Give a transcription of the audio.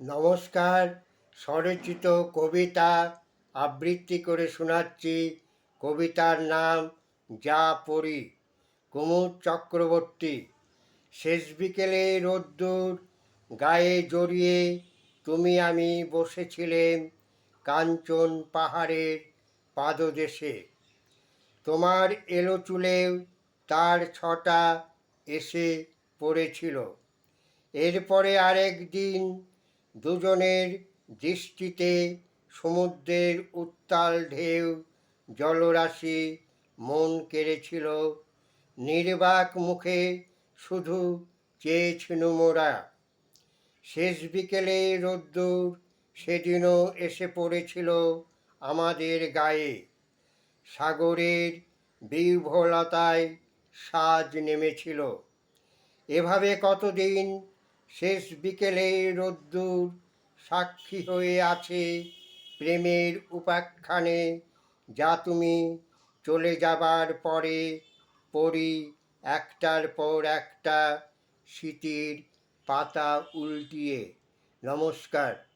নমস্কার, স্বরচিত কবিতা আবৃত্তি করে শোনাচ্ছি। কবিতার নাম যা পড়ি, কুমুদ চক্রবর্তী। শেষ বিকেলে রোদ্দুর গায়ে জড়িয়ে তুমি আমি বসেছিলেন কাঞ্চন পাহাড়ের পাদদেশে। তোমার এলো চুলেও তার ছটা এসে পড়েছিল। এরপরে আরেক দিন দুজনের দৃষ্টিতে সমুদ্রের উত্তাল ঢেউ, জলরাশি, মন কেড়েছিল। নির্বাক মুখে শুধু চেয়েছিল মোরা। শেষ বিকেলে রোদ্দুর সেদিনও এসে পড়েছিল আমাদের গায়ে। সাগরের বিহ্বলতায় সাজ নেমেছিল। এভাবে কতদিন শেষ বিকেলে রোদ্দুর সাক্ষী হয়ে আছে প্রেমের উপাখ্যানে। যা তুমি চলে যাবার পরে পড়ি একটার পর একটা স্মৃতির পাতা উল্টিয়ে। নমস্কার।